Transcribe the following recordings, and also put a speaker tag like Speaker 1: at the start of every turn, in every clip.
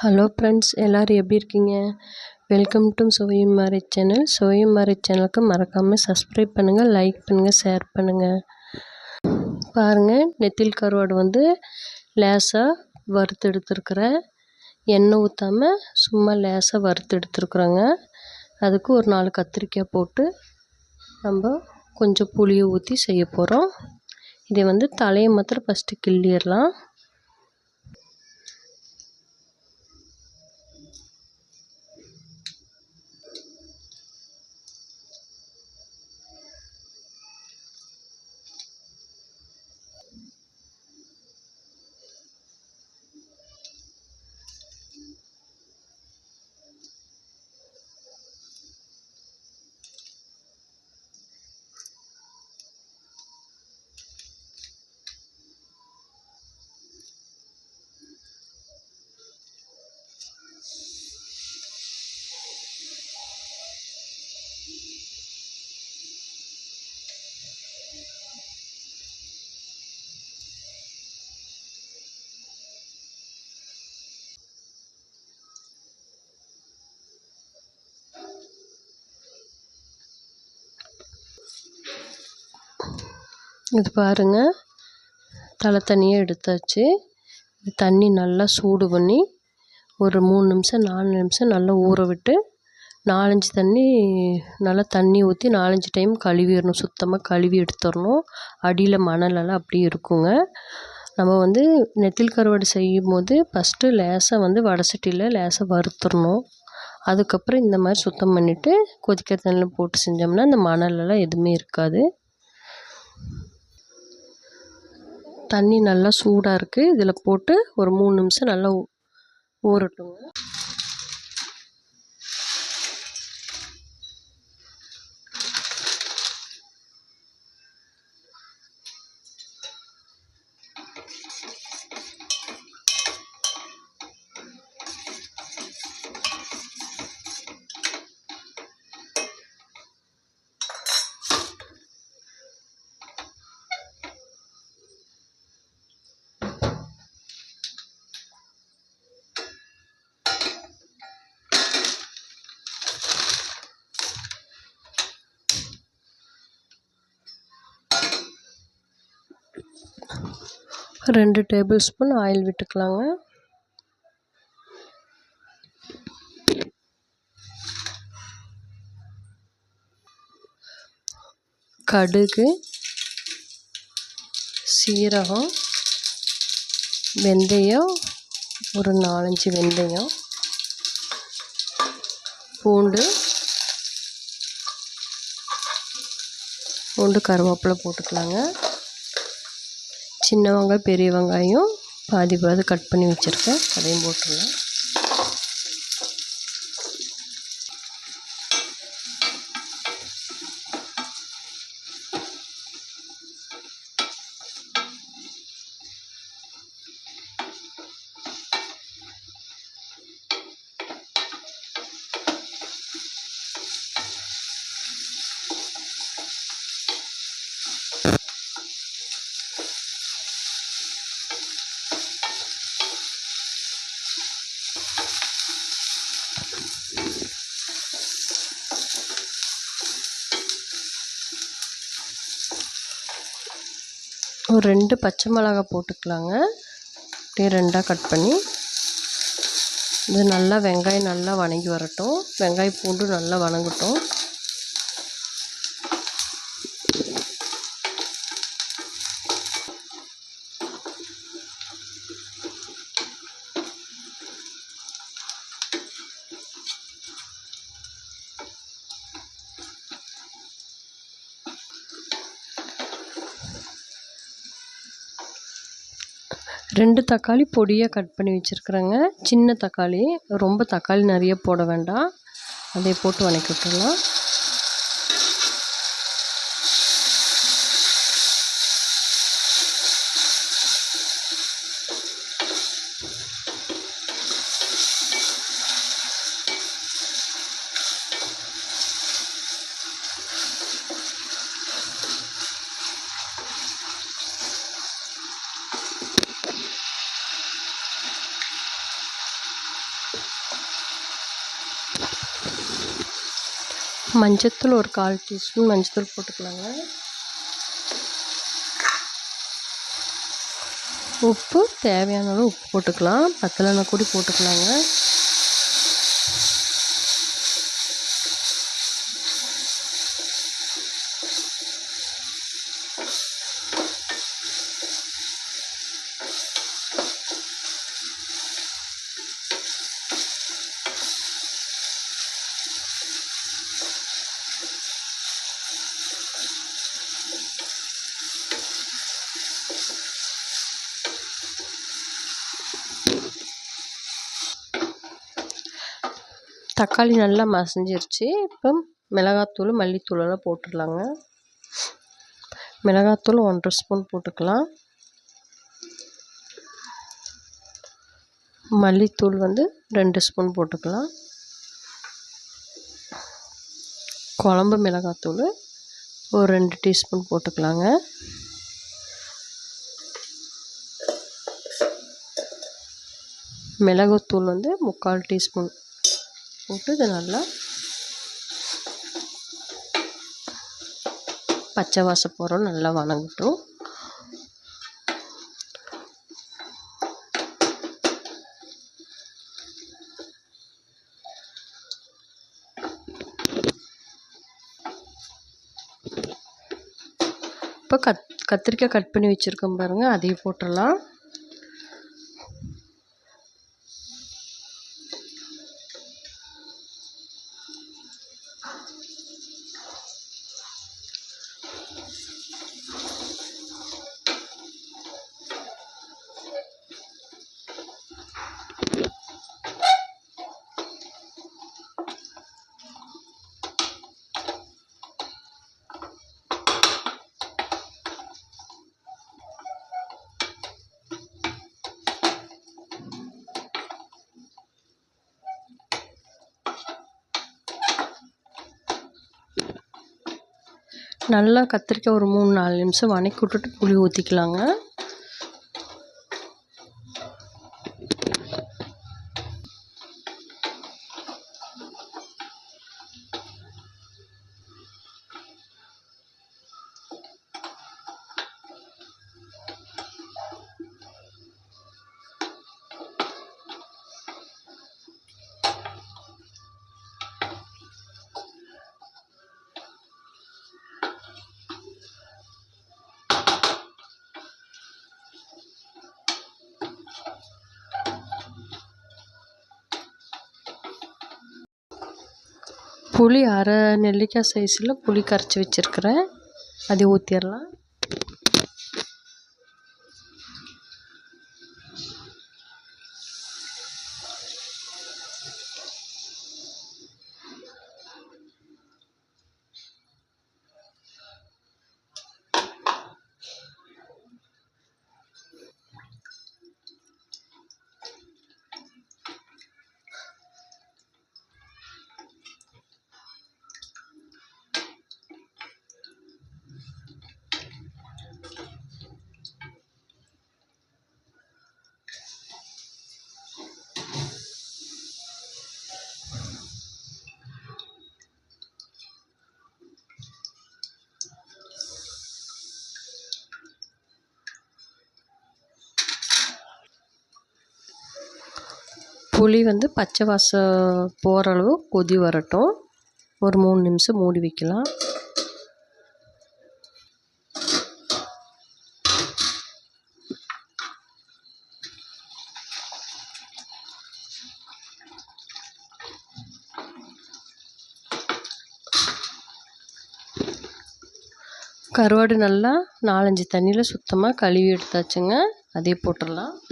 Speaker 1: Hello friends எல்லோரும் எப்படி இருக்கீங்க? வெல்கம் டு சுவையும் மாரி சேனல் சுவையும் மாரி சேனலுக்கு மறக்காமல் சப்ஸ்கிரைப் பண்ணுங்கள் லைக் பண்ணுங்கள் ஷேர் பண்ணுங்கள் பாருங்கள் நெத்தில் கருவாடு வந்து லேசாக வறுத்து எடுத்துருக்குறேன் எண்ணெய் ஊற்றாமல் சும்மா லேசாக வறுத்து எடுத்துருக்குறோங்க. அதுக்கு ஒரு நாலு கத்திரிக்காய் போட்டு நம்ம கொஞ்சம் புளியை ஊற்றி செய்ய போகிறோம் இதை வந்து தலையை மாத்திரம் ஃபஸ்ட்டு கிள்ளிடலாம். இது பாருங்கள் தலை தனியாக எடுத்தாச்சு. தண்ணி நல்லா சூடு பண்ணி ஒரு மூணு நிமிஷம் நாலு நிமிஷம் நல்லா ஊற விட்டு நாலஞ்சு தண்ணி நல்லா தண்ணி ஊற்றி நாலஞ்சு டைம் கழுவிடணும். சுத்தமாக கழுவி எடுத்துடணும். அடியில் மணலெல்லாம் அப்படியே இருக்குங்க. நம்ம வந்து நெத்தில் கருவாடு செய்யும் போது ஃபஸ்ட்டு லேசாக வந்து வடை சட்டியில் லேசாக வறுத்துடணும். அதுக்கப்புறம் இந்த மாதிரி சுத்தம் பண்ணிவிட்டு கொதிக்கிற தண்ணியில் போட்டு செஞ்சோம்னா இந்த மணலெல்லாம் எதுவுமே இருக்காது. தண்ணி நல்லா சூடாக இருக்குது இதில் போட்டு ஒரு மூணு நிமிஷம் நல்லா ஊறட்டுங்க. ரெண்டு டேபிள் ஸ்பூன் ஆயில் விட்டுக்கலாங்க. கடுகு சீரகம் வெந்தயம் ஒரு நாலஞ்சு வெந்தயம் பூண்டு பூண்டு கருவேப்பிலை போட்டுக்கலாங்க. சின்ன வெங்காயம் பெரிய வெங்காயம் பாதி பாதி கட் பண்ணி வச்சுருக்கேன். அதையும் போட்டுடலாம். ஒரு ரெண்டு பச்சை மிளகா போட்டுக்கலாங்க. அப்படியே ரெண்டாக கட் பண்ணி இது நல்லா வெங்காயம் நல்லா வணங்கி வரட்டும். வெங்காயம் பூண்டு நல்லா வணங்கட்டும். ரெண்டு தக்காளி பொடியாக கட் பண்ணி வச்சுருக்குறேங்க. சின்ன தக்காளி ரொம்ப தக்காளி நிறைய போட வேண்டாம். அதை போட்டு வணக்கி விட்டுடலாம் மஞ்சத்தூள் ஒரு கால் டீஸ்பூன் மஞ்சத்தூள் போட்டுக்கலாங்க. உப்பு தேவையான அளவு உப்பு போட்டுக்கலாம். பத்தலைன்னா கூடி போட்டுக்கலாங்க. தக்காளி நல்லா மசிஞ்சிருச்சு. இப்போ மிளகாத்தூள் மல்லித்தூளெல்லாம் போட்டுடலாங்க. மிளகாத்தூள் ஒன்றரை ஸ்பூன் போட்டுக்கலாம். மல்லித்தூள் வந்து ரெண்டு ஸ்பூன் போட்டுக்கலாம். குழம்பு மிளகாத்தூள் ஒரு ரெண்டு டீஸ்பூன் போட்டுக்கலாங்க. மிளகுத்தூள் வந்து முக்கால் டீஸ்பூன் போட்டு இதை நல்லா பச்சை வாசம் போகிறோம் நல்லா வணங்கட்டும். இப்போ கத் கத்திரிக்காய் கட் பண்ணி வச்சுருக்கோம் பாருங்கள் அதையும் போட்டுடலாம். நல்லா கத்திரிக்காய் ஒரு மூணு நாலு நிமிஷம் வதக்கி விட்டுட்டு புளி ஊற்றிக்கலாங்க புளி அரை நெல்லிக்காய் சைஸில் புளி கரைச்சி வச்சிருக்கிறேன். அதை ஊற்றிடலாம் புளி வந்து பச்சை வாசம் போகிற அளவு கொதி வரட்டும். ஒரு மூணு நிமிஷம் மூடி வைக்கலாம். கருவாடு நல்லா நாலஞ்சு தண்ணியில் சுத்தமாக கழுவி எடுத்தாச்சுங்க. அதே போட்டுடலாம்.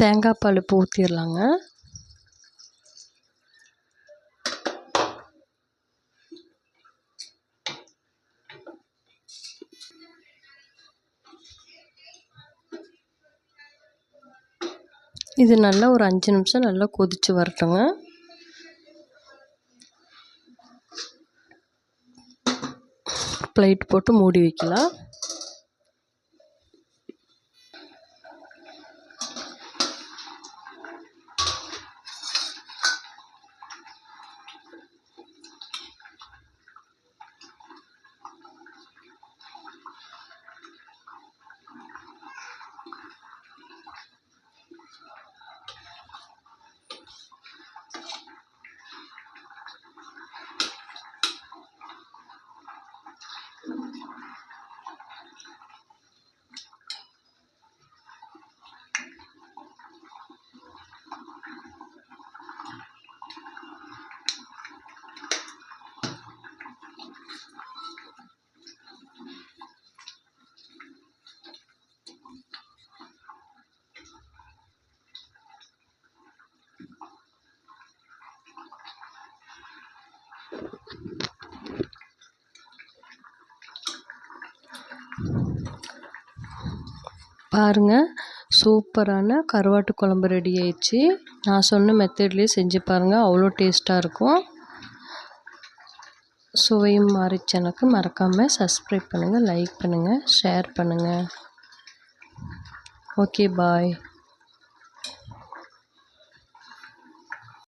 Speaker 1: தேங்காய் பால் இப்போ ஊற்றிடலாங்க இது நல்லா ஒரு அஞ்சு நிமிஷம் நல்லா கொதித்து வரட்டுங்க. ப்ளைட் போட்டு மூடி வைக்கலாம். பாருங்கள் சூப்பரான கருவாட்டு குழம்பு ரெடி ஆயிடுச்சு. நான் சொன்ன மெத்தட்லேயே செஞ்சு பாருங்கள் அவ்வளோ டேஸ்ட்டாக இருக்கும். சுவையும் மாறிச்சனுக்கு மறக்காமல் சப்ஸ்கிரைப் பண்ணுங்கள் லைக் பண்ணுங்கள் ஷேர் பண்ணுங்கள் ஓகே பாய்